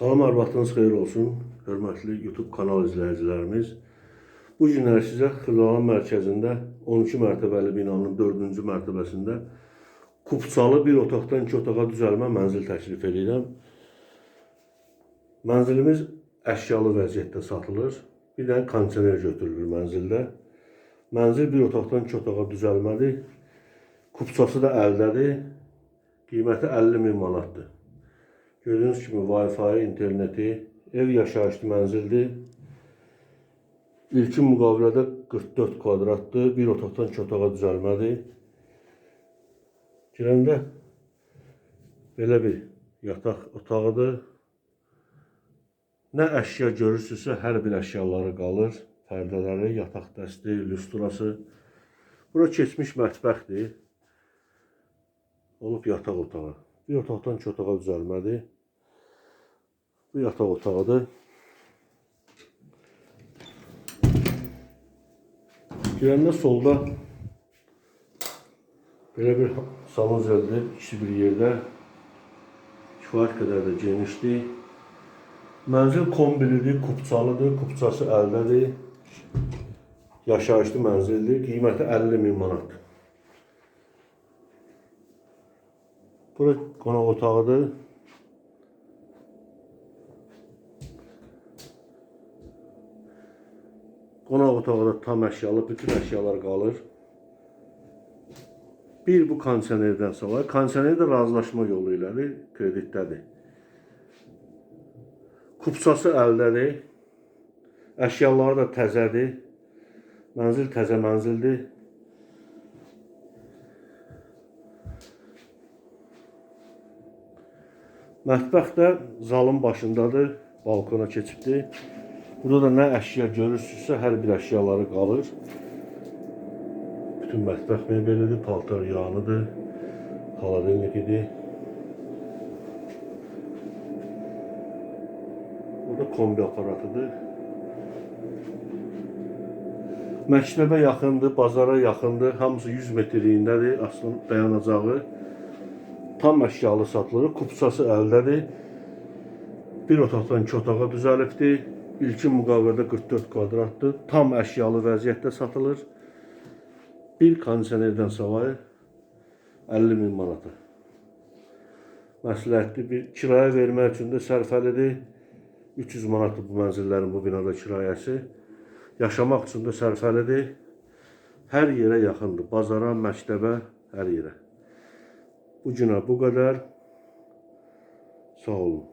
Salam arvadınız xeyir olsun, hörmətli YouTube kanal izləyicilərimiz. Bu günlər sizə Xırdalan mərkəzində 12 mərtəbəli binanın 4-cü mərtəbəsində kupçalı bir otaqdan iki otağa düzəlmə mənzil təklif edirəm. Mənzilimiz əşyalı vəziyyətdə satılır. Bir dənə kondisioner götürülür mənzildə. Mənzil bir otaqdan iki otağa düzəlmədir. Kupçası da əldədir. Qiyməti 50 min manatdır. Gördüğünüz kimi Wi-Fi, interneti, ev yaşayışlı mənzildir. İlkin müqavilədə 44 kvadratdır. Bir otaqdan iki otağa düzəlmədir. Girəndə belə bir yataq otağıdır. Nə əşya görürsünüzsə, hər bir əşyaları qalır. Pərdələri, yataq dəsti, lüstrası. Bura keçmiş mətbəxdir. Olub yataq otağı. Bir otaqdan iki otağa düzəlmədir. Bu yataq otağıdır. Girəndə solda belə bir salon zəldir, ikisi bir yerdə. Kifayət qədər də genişdir. Mənzil kombilidir, kupçalıdır, kupçası əldədir. Yaşayışlı mənzildir, qiyməti 50 min manat. Bura qonaq otağıdır. Qonaq otağı da tam əşyalı, bütün əşyalar qalır. Bir bu kondisionerdən sonra, kondisioner də razılaşma yolu ilədir, kreditdədir. Kupçası əldədir. Əşyaları da təzədir. Mənzil təzə mənzildir. Mətbəx də zalın başındadır, balkona keçibdir. Burada da nə əşya görürsünüzsə, hər bir əşyaları qalır. Bütün mətbəx mebelidir, paltar yağınıdır, xaladelnikidir. Burada kombi aparatıdır. Məktəbə yaxındır, bazara yaxındır, hamısı 100 metrliyindədir, aslında dayanacağı. Tam əşyalı satılır, kupçası əldədir. Bir otaqdan iki otağa düzəlibdir. İlkin müqavilədə 44 kvadratdır. Tam əşyalı vəziyyətdə satılır. Bir kondisionerdən savayı 50 min manata. Məsləhətli bir kirayə vermək üçün də sərfəlidir. 300 manatdır bu mənzillərin bu binada kirayəsi. Yaşamaq üçün də sərfəlidir. Hər yerə yaxındır. Bazara, məktəbə, hər yerə. Bu günə bu qədər. Sağ olun.